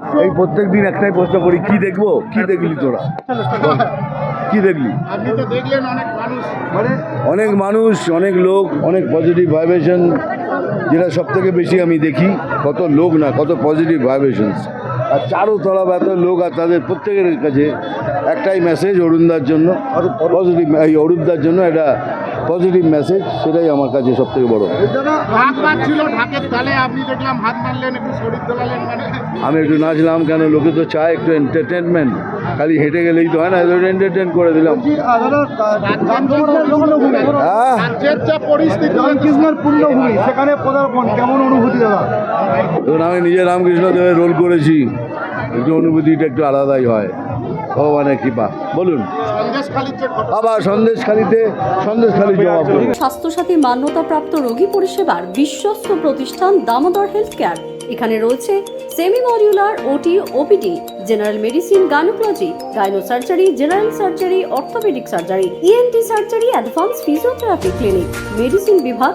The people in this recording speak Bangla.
এই প্রত্যেক দিন একটাই প্রশ্ন করি কি দেখব? কি দেখলি তোরা? কি দেখলি? আপনি তো দেখলেন অনেক মানুষ। অনেক লোক অনেক পজিটিভ ভাইব্রেশন যেটা সব থেকে বেশি আমি দেখি কত লোক না কত পজিটিভ ভাইব্রেশনস আর চারো তরফ এত লোক আর তাদের প্রত্যেকের কাছে একটাই মেসেজ অরুণদার জন্য পজিটিভ এই অরূপদার জন্য একটা পজিটিভ মেসেজ সেটাই আমার কাছে সব থেকে বড় হাত মারছিল ঢাকের তালে আপনি দেখলাম হাত মারলেন একটু শরীর দোলালেন মানে। আমি একটু নাচলাম কেন? লোকে তো চায় একটু এন্টারটেনমেন্ট খালি হেঁটে গেলেই তো হয় না এন্টারটেন করে দিলাম। সেখানে পদার্পণ কেমন অনুভূতি দাদা? আমি নিজে রামকৃষ্ণ দেবের রোল করেছি। একটু অনুভূতিটা একটু আলাদাই হয়। ভগবানের কৃপা। বলুন। আবার সন্দেশখালিতে সন্দেশখালি জবাব স্বাস্থ্যসাথী মান্যতাপ্রাপ্ত রোগী পরিষেবার বিশ্বস্ত প্রতিষ্ঠান দামোদর হেলথ কেয়ার এখানে রয়েছে semi modular OT OPD general medicine, gynaecology gynae surgery general surgery, orthopaedic surgery ENT surgery, advance physiotherapy clinic, medicine বিভাগ